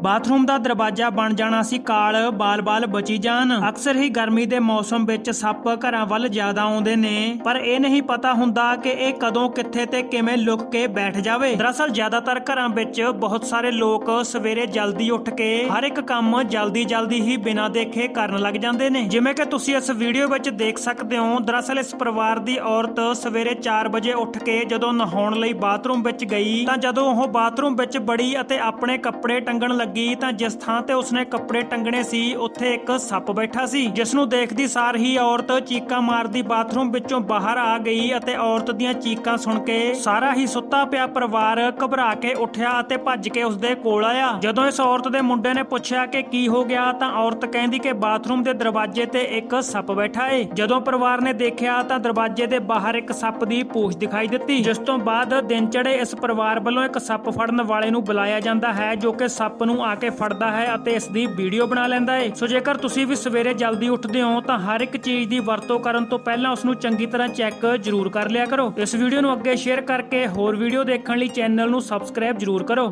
Bathroom ਦਾ ਦਰਵਾਜ਼ਾ ਬਣ ਜਾਣਾ ਸੀ ਕਾਲ, ਬਾਲ-ਬਾਲ ਬਚੀ ਜਾਣ। ਅਕਸਰ ਹੀ ਗਰਮੀ ਦੇ ਮੌਸਮ ਵਿੱਚ ਸੱਪ ਘਰਾਂ ਵੱਲ ਜ਼ਿਆਦਾ ਆਉਂਦੇ ਨੇ। ਪਰ ਇਹ ਨਹੀਂ ਪਤਾ ਹੁੰਦਾ ਕਿ ਇਹ ਕਦੋਂ, ਕਿੱਥੇ ਤੇ ਕਿਵੇਂ ਲੁਕ ਕੇ ਬੈਠ ਜਾਵੇ। ਦਰਅਸਲ ਜ਼ਿਆਦਾਤਰ ਘਰਾਂ ਵਿੱਚ ਬਹੁਤ ਸਾਰੇ ਲੋਕ ਸਵੇਰੇ ਜਲਦੀ ਉੱਠ ਕੇ ਹਰ ਇੱਕ ਕੰਮ ਜਲਦੀ-ਜਲਦੀ ਹੀ ਬਿਨਾਂ ਦੇਖੇ ਕਰਨ ਲੱਗ ਜਾਂਦੇ ਨੇ। ਜਿਵੇਂ ਕਿ ਤੁਸੀਂ ਇਸ ਵੀਡੀਓ ਵਿੱਚ ਦੇਖ ਸਕਦੇ ਹੋ, ਦਰਅਸਲ ਇਸ ਪਰਿਵਾਰ ਦੀ ਔਰਤ ਸਵੇਰੇ 4 ਵਜੇ ਉੱਠ ਕੇ ਜਦੋਂ ਨਹਾਉਣ ਲਈ ਬਾਥਰੂਮ ਵਿੱਚ ਗਈ, ਤਾਂ ਜਦੋਂ ਉਹ ਬਾਥਰੂਮ ਵਿੱਚ ਬੜੀ ਅਤੇ ਆਪਣੇ ਕੱਪੜੇ ਟੰਗਣ ਲੱਗੀ ਲੱਗੀ ਤਾਂ ਜਿਸ ਥਾਂ ਤੇ ਉਸਨੇ ਕੱਪੜੇ ਟੰਗਣੇ ਸੀ, ਉੱਥੇ ਇੱਕ ਸੱਪ ਬੈਠਾ ਸੀ। ਜਿਸ ਨੂੰ ਦੇਖਦੀ ਸਾਰ ਹੀ ਔਰਤ ਚੀਕਾਂ ਮਾਰਦੀ ਬਾਥਰੂਮ ਵਿੱਚੋਂ ਬਾਹਰ ਆ ਗਈ ਅਤੇ ਔਰਤ ਦੀਆਂ ਚੀਕਾਂ ਸੁਣ ਕੇ ਸਾਰਾ ਹੀ ਸੁੱਤਾ ਪਿਆ ਪਰਿਵਾਰ ਘਬਰਾ ਕੇ ਉੱਠਿਆ ਅਤੇ ਭੱਜ ਕੇ ਉਸਦੇ ਕੋਲ ਆਇਆ। ਜਦੋਂ ਇਸ ਔਰਤ ਦੇ ਮੁੰਡੇ ਨੇ ਪੁੱਛਿਆ ਕਿ ਕੀ ਹੋ ਗਿਆ, ਤਾਂ ਔਰਤ ਕਹਿੰਦੀ ਕਿ ਬਾਥਰੂਮ ਦੇ ਦਰਵਾਜ਼ੇ ਤੇ ਇੱਕ ਸੱਪ ਬੈਠਾ ਏ। ਜਦੋਂ ਪਰਿਵਾਰ ਨੇ ਦੇਖਿਆ, ਤਾਂ ਦਰਵਾਜ਼ੇ ਦੇ ਬਾਹਰ ਇੱਕ ਸੱਪ ਦੀ ਪੂਛ ਦਿਖਾਈ ਦਿੱਤੀ, ਜਿਸ ਤੋਂ ਬਾਅਦ ਦਿਨ ਚੜੇ ਇਸ ਪਰਿਵਾਰ ਵੱਲੋਂ ਇੱਕ ਸੱਪ ਫੜਨ ਵਾਲੇ ਨੂੰ ਬੁਲਾਇਆ ਜਾਂਦਾ ਹੈ, ਜੋ ਕਿ ਸੱਪ ਨੂੰ ਨੂੰ ਆ ਕੇ ਫੜਦਾ ਹੈ ਅਤੇ ਇਸ ਦੀ ਵੀਡੀਓ ਬਣਾ ਲੈਂਦਾ ਹੈ। ਸੋ ਜੇਕਰ ਤੁਸੀਂ ਵੀ ਸਵੇਰੇ ਜਲਦੀ ਉੱਠਦੇ ਹੋ, ਤਾਂ ਹਰ ਇੱਕ ਚੀਜ਼ ਦੀ ਵਰਤੋਂ ਕਰਨ ਤੋਂ ਪਹਿਲਾਂ ਉਸ ਨੂੰ ਚੰਗੀ ਤਰ੍ਹਾਂ ਚੈੱਕ ਜ਼ਰੂਰ ਕਰ ਲਿਆ ਕਰੋ। ਇਸ ਵੀਡੀਓ ਨੂੰ ਅੱਗੇ ਸ਼ੇਅਰ ਕਰਕੇ ਹੋਰ ਵੀਡੀਓ ਦੇਖਣ ਲਈ ਚੈਨਲ ਨੂੰ ਸਬਸਕ੍ਰਾਈਬ ਜ਼ਰੂਰ ਕਰੋ।